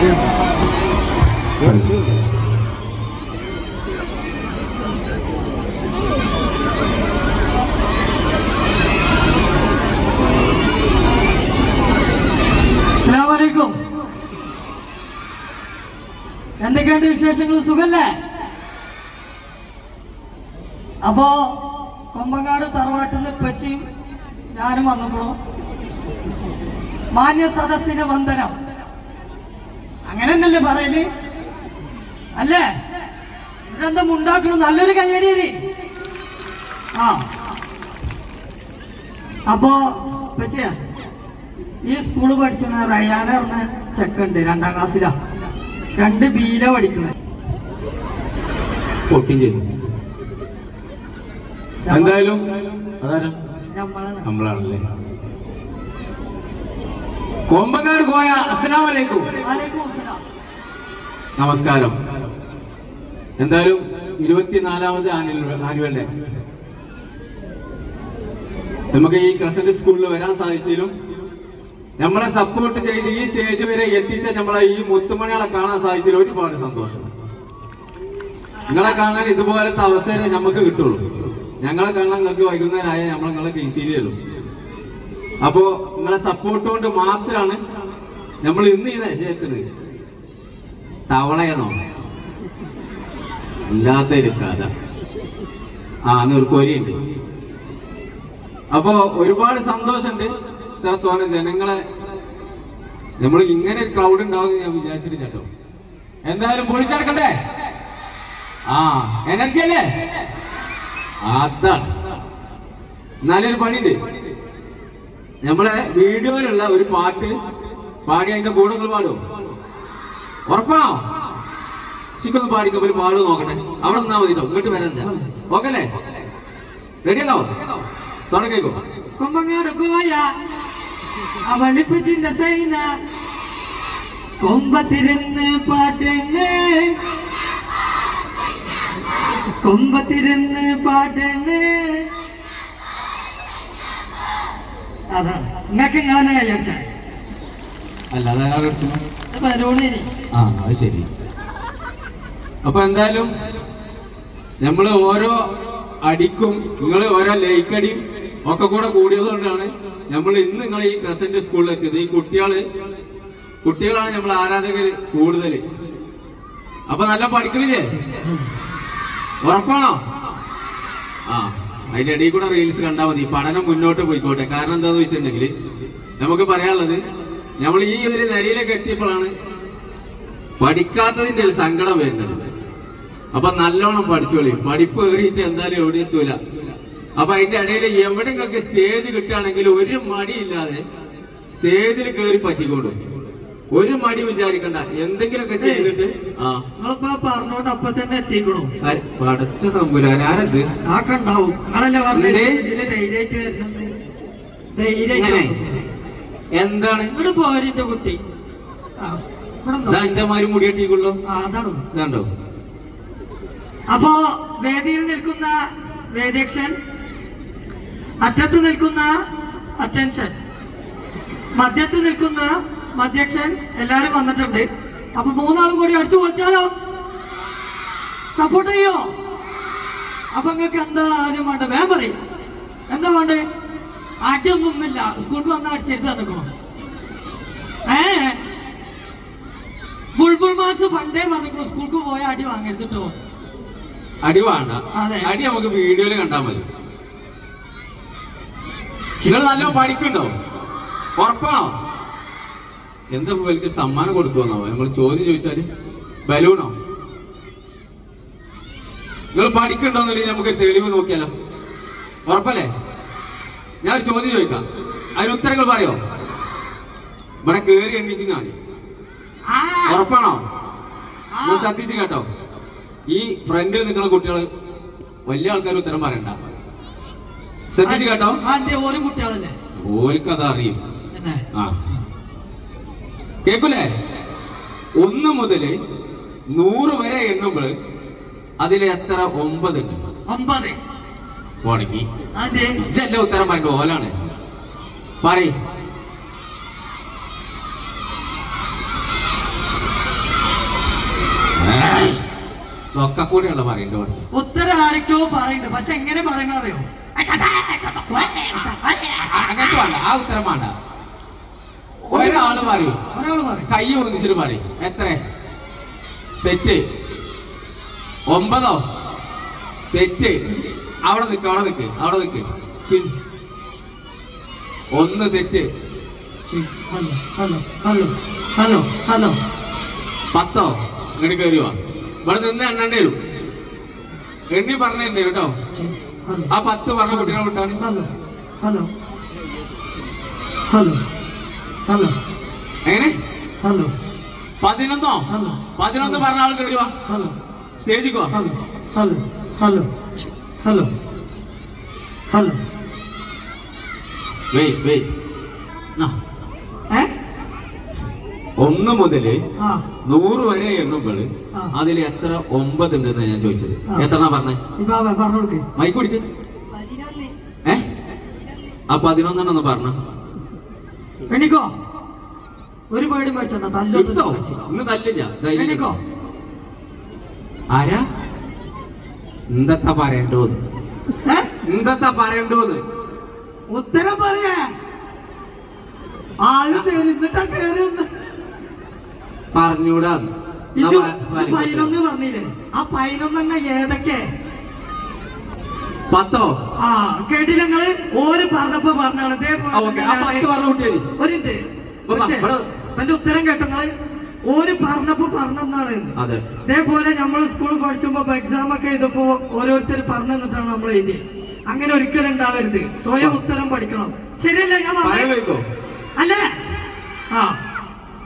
അസ്സലാമലൈക്കും. എന്തൊക്കെയുണ്ട് വിശേഷങ്ങൾ? സുഖല്ലേ? അപ്പോ കൊമ്പങ്ങാട് തറവാട്ടിൽ നിന്ന് ഇപ്പച്ചിയും ഞാനും വന്നപ്പോഴും മാന്യ സദസ്സിന് വന്ദനം. അങ്ങനെ തന്നെയല്ലേ പറയൽ? അല്ലേ? ഗ്രന്ഥം ഉണ്ടാക്കണം നല്ലൊരു കയ്യടിയല്ലേ ആ. അപ്പോ ഇപ്പച്ചിയാ ഈ സ്കൂൾ പഠിച്ചണ റയാന പറഞ്ഞ ചെക്കുണ്ട് രണ്ടാം ക്ലാസ്സിലാ. രണ്ട് ബീല പഠിക്കണേ. എന്തായാലും നമ്മളാണല്ലേ. കൊമ്പങ്ങാട് പോയ അസ്സലാം വലൈക്കും വലൈക്കും അസ്സലാം. നമസ്കാരം. എന്തായാലും ഇരുപത്തിനാലാമത് ഡേ. നമുക്ക് ഈ ക്രസന്റ് സ്കൂളിൽ വരാൻ സാധിച്ചതിലും നമ്മളെ സപ്പോർട്ട് ചെയ്ത് ഈ സ്റ്റേജ് വരെ എത്തിച്ച നമ്മളെ ഈ മുത്തുമണികളെ കാണാൻ സാധിച്ചതിൽ ഒരുപാട് സന്തോഷം. നിങ്ങളെ കാണാൻ ഇതുപോലത്തെ അവസരം നമുക്ക് കിട്ടുള്ളൂ. ഞങ്ങളെ കാണാൻ നിങ്ങൾക്ക് വൈകുന്നേരമായ നമ്മൾ നിങ്ങളെ കേസിയിലുള്ളൂ അപ്പോ നിങ്ങളെ സപ്പോർട്ട് കൊണ്ട് മാത്രമാണ് നമ്മൾ ഇന്ന് ഈ വിഷയത്തിന് തവളയണോ? ഇല്ലാത്ത ഇരിക്കാതെ ആ നീർക്കോരിയുണ്ട് അപ്പോ ഒരുപാട് സന്തോഷമുണ്ട്. ഇത്രത്തോളം ജനങ്ങളെ നമ്മൾ ഇങ്ങനെ ഒരു ക്രൗഡ് ഉണ്ടാവും ഞാൻ വിചാരിച്ചിട്ട് കേട്ടോ. എന്തായാലും പൊളിച്ചെടുക്കണ്ടേ ആ എനർജി അല്ലേ? അതാണ്. നല്ലൊരു പണിയുണ്ട്. നമ്മളെ വീഡിയോയിലുള്ള ഒരു പാട്ട് പാടി അതിന്റെ കൂടെ നിങ്ങൾ പാടുമോ ഉറപ്പാണോ ചിക്കൊന്ന് പാടിക്കുമ്പോൾ ഒരു പാടും നോക്കട്ടെ. അവിടെ നിന്നാ മതി ഇങ്ങോട്ട് വരണ്ട. ഓക്കെ റെഡിയല്ലോ തുടങ്ങിക്കോ. കൊമ്പങ്ങാട് കൊമ്പത്തിരുന്ന് പാട്ടുന്ന് കൊമ്പത്തിരുന്ന് പാട്ടുന്ന് നിങ്ങൾക്ക് അതാ ബലൂണിനി ആ അത് ശരി. അപ്പൊ എന്തായാലും നമ്മൾ ഓരോ അടിക്കും നിങ്ങൾ ഓരോ ലൈക്കടിയും ഒക്കെ കൂടെ കൂടിയതുകൊണ്ടാണ് നമ്മൾ ഇന്ന് നിങ്ങൾ ഈ പ്രസന്റ് സ്കൂളിൽ എത്തിയത് ഈ കുട്ടികൾ കുട്ടികളാണ് നമ്മൾ ആരാധകർ കൂടുതൽ അപ്പൊ നല്ല പഠിക്കണില്ലേ? ഉറപ്പാണോ? ആ. അതിന്റെ ഇടയിൽ കൂടെ റീൽസ് കണ്ടാൽ മതി. പഠനം മുന്നോട്ട് പോയിക്കോട്ടെ. കാരണം എന്താന്ന് വെച്ചിട്ടുണ്ടെങ്കിൽ നമുക്ക് പറയാനുള്ളത് നമ്മൾ ഈ ഒരു നിലയിലേക്ക് എത്തിയപ്പോഴാണ് പഠിക്കാത്തതിന്റെ ഒരു സങ്കടം വരുന്നത്. അപ്പൊ നല്ലോണം പഠിച്ചോളി പഠിപ്പ് ഏറിയിട്ട് എന്തായാലും എവിടെ എത്തൂല. അപ്പൊ അതിന്റെ ഇടയിൽ എവിടെ നിങ്ങൾക്ക് സ്റ്റേജ് കിട്ടുകയാണെങ്കിൽ ഒരു മടിയില്ലാതെ സ്റ്റേജിൽ കയറി പറ്റിക്കോളൂ. ഒരു മടി വിചാരിക്കണ്ട. എന്തെങ്കിലുമൊക്കെ ചെയ്തിട്ട് ആ. നിങ്ങളിപ്പോ പറഞ്ഞോണ്ട് അപ്പൊ തന്നെ എത്തിക്കണു? പടച്ച തമ്പുരാൻ ആരത് ആക്കണ്ടാവും. നിങ്ങളല്ലേ പറഞ്ഞത്? എന്തേ? ഇതിൽ ധൈര്യമായിട്ട് വരണം ധൈര്യമായിട്ട് എന്താണ്? ഇവിടെ പോരിന്റെ കുട്ടി. ആ ഇവിടെ ഇതാ എന്റെ മാരി മുടി കെട്ടിക്കുള്ളൂ ആ അതാണ്? ഇതാണ്ടോ? അപ്പോ വേദിയിൽ നിൽക്കുന്ന വേദ്യക്ഷൻ അറ്റത്ത് നിൽക്കുന്ന അറ്റൻഷൻ മധ്യത്ത് നിൽക്കുന്ന മധ്യക്ഷൻ എല്ലാരും വന്നിട്ടുണ്ട്. അപ്പൊ മൂന്നാളും കൂടി അടിച്ചു പൊളിച്ചാലോ? സപ്പോർട്ട് ചെയ്യോ? അപ്പൊ നിങ്ങൾക്ക് എന്താണ് ആദ്യം വേണ്ടത്? വേഗം പറയും. എന്താ വേണ്ട അടിയൊന്നുമില്ല. സ്കൂൾക്ക് വന്ന അടിച്ചെടുത്ത് നടക്കണം ഏ? ബുൾബുൾ മാസ് പണ്ടേ പറഞ്ഞു സ്കൂൾക്ക് പോയ അടി വാങ്ങരുത് കേട്ടോ അടി വേണ്ട. അതെ. അടി നമുക്ക് വീഡിയോയിൽ കണ്ടാൽ മതി. നിങ്ങൾ നല്ല പഠിക്കുന്നുണ്ടോ? ഉറപ്പാണോ? എന്താ വലിയ സമ്മാനം കൊടുക്കുമെന്നോ നമ്മൾ ചോദ്യം ചോദിച്ചാൽ ബലൂണോ? നിങ്ങൾ പഠിക്കണ്ടോന്നുണ്ടെങ്കിൽ നമുക്ക് തെളിവ് നോക്കിയാലോ? ഉറപ്പല്ലേ? ഞാൻ ചോദ്യം ചോദിക്കാം. അതിന് ഉത്തരങ്ങൾ പറയോ? ഇവിടെ കേറി എണ്ണിക്കുന്നതാണ് ആ, ഉറപ്പാണോ? ശ്രദ്ധിച്ചു കേട്ടോ. ഈ ഫ്രണ്ടിൽ നിൽക്കുന്ന കുട്ടികൾ വലിയ ആൾക്കാർ ഉത്തരം പറയണ്ട. ശ്രദ്ധിച്ച് കേട്ടോ. ഓർക്ക് അത് അറിയും ആ. കേൾക്കൂലേ ഒന്ന് മുതൽ നൂറ് വരെ എണ്ണുമ്പോൾ അതിൽ എത്ര? ഒമ്പത് ഉണ്ട് ഒമ്പത്. മുടങ്ങി ജല്ല ഉത്തരം പറയുമ്പോ ഓലാണ്. പറ ഒക്കെ കൂടെയുള്ള പറയണ്ട ഉത്തരം ആരൊക്കെയോ പറയണ്ട് പക്ഷെ എങ്ങനെ പറയണറിയോ അങ്ങനത്തെ വേണ്ട. ആ ഉത്തരമാണ്ടാ ഒരാൾ മാറി. ഒരാൾ മാറി. കൈ ഒന്നിച്ചിട്ട് മാറി. എത്ര തെറ്റ്. ഒമ്പതോ? തെറ്റ്. അവിടെ നിൽക്ക് അവിടെ നിൽക്ക് അവിടെ നിൽക്ക് ഒന്ന് തെറ്റ്. Hello hello hello hello hello. പത്തോ? ഇങ്ങോട്ട് കയറി വാ ഇവിടെ നിന്ന് എണ്ണേണ്ടി വരും. എണ്ണി പറഞ്ഞിട്ടുണ്ട് കേട്ടോ? ആ പത്ത് പറഞ്ഞ കുട്ടികളെ വിട്ടാണ്. Hello hello. ഹലോ. ഹലോ എങ്ങനെ? ഹലോ പതിനൊന്നോ? ഹലോ പതിനൊന്ന് പറഞ്ഞ ആൾ കേൾക്കുക വാ. Hello സ്റ്റേജിക്ക് hello hello hello hello hello wait wait ഏ? ഒന്ന് മുതൽ ആ. നൂറ് വരെ എണ്ണുമ്പോൾ ആ. അതിൽ എത്ര ഒമ്പത് ഉണ്ടെന്ന് ഞാൻ ചോദിച്ചത്. എത്ര പറഞ്ഞേ? ഇപ്പൊ പറഞ്ഞു കൊടുക്ക് മൈക്ക് കുടിക്ക് ഏ? ആ പതിനൊന്നെണ്ണം പറഞ്ഞോ. എണ്ണിക്കോ. ഒരു പേടി മരിച്ചോ തല്ലോ ഇന്ന് തല്ലില്ല. ധൈര്യം ആരാ? എന്തത്താ പറയണ്ടോന്ന്? ഏ? എന്തത്താ പറയണ്ടോന്ന്? ഉത്തരം പറയാ ആര് എന്നിട്ടാ കേറി വന്ന്. പറഞ്ഞൂടാ. പതിനൊന്ന് പറഞ്ഞില്ലേ? ആ പതിനൊന്നെണ്ണ ഏതൊക്കെ? പത്തോ? ആ കേട്ടില്ല നിങ്ങൾ? ഓര് പറഞ്ഞപ്പോ പറഞ്ഞാണ്. ഒരു എന്റെ ഉത്തരം കേട്ടങ്ങൾ ഓര് പറഞ്ഞപ്പോ പറഞ്ഞെന്നാണ്. ഇതേപോലെ നമ്മൾ സ്കൂളിൽ പഠിച്ചപ്പോ എക്സാം ഒക്കെ ചെയ്തപ്പോ ഓരോരുത്തർ പറഞ്ഞു തന്നിട്ടാണ് നമ്മൾ എഴുതി അങ്ങനെ ഒരിക്കലും ഉണ്ടാവരുത്. സ്വയം ഉത്തരം പഠിക്കണം. ശരിയല്ല ഞാൻ അല്ലേ? ആ.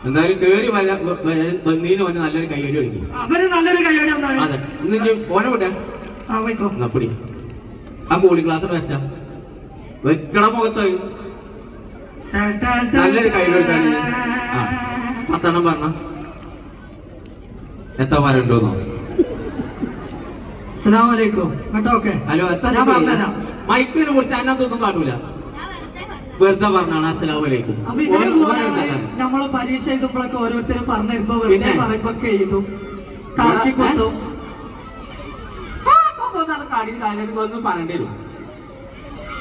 എന്തായാലും കേറി വന്നീന് വന്ന് നല്ലൊരു കൈയടി ഒഴുകി അവർ നല്ലൊരു കൈയടി അതെ. ഇന്ന് ഇനി ഓനെ വിട്ടെ. ആ വയ്ക്കോ എന്നാ പിടി. ആ കൂളിംഗ് ഗ്ലാസ് വെച്ച. വെക്കണ മുഖത്ത് നല്ലൊരു ആ പത്തെണ്ണം പറഞ്ഞ. അസ്സലാമലൈക്കും കേട്ടോ ഓക്കെ. ഹലോ എത്ര മൈക്കിനെ കുറിച്ച് അതിനകത്തൊന്നും കാട്ടൂല വെറുതെ പറഞ്ഞാണ് അസ്സലാമലൈക്കും അപ്പൊ ഇതേപോലെ നമ്മൾ പരീക്ഷ എഴുതുമ്പോഴൊക്കെ ഓരോരുത്തരും പറഞ്ഞിരുമ്പോ വെറുതെ പിന്നെ? പറയുമ്പോ ഒക്കെ എഴുതും. കാക്കി കൊടുത്തു കാടിന് കാലം ഒന്നും പറയേണ്ടി വരും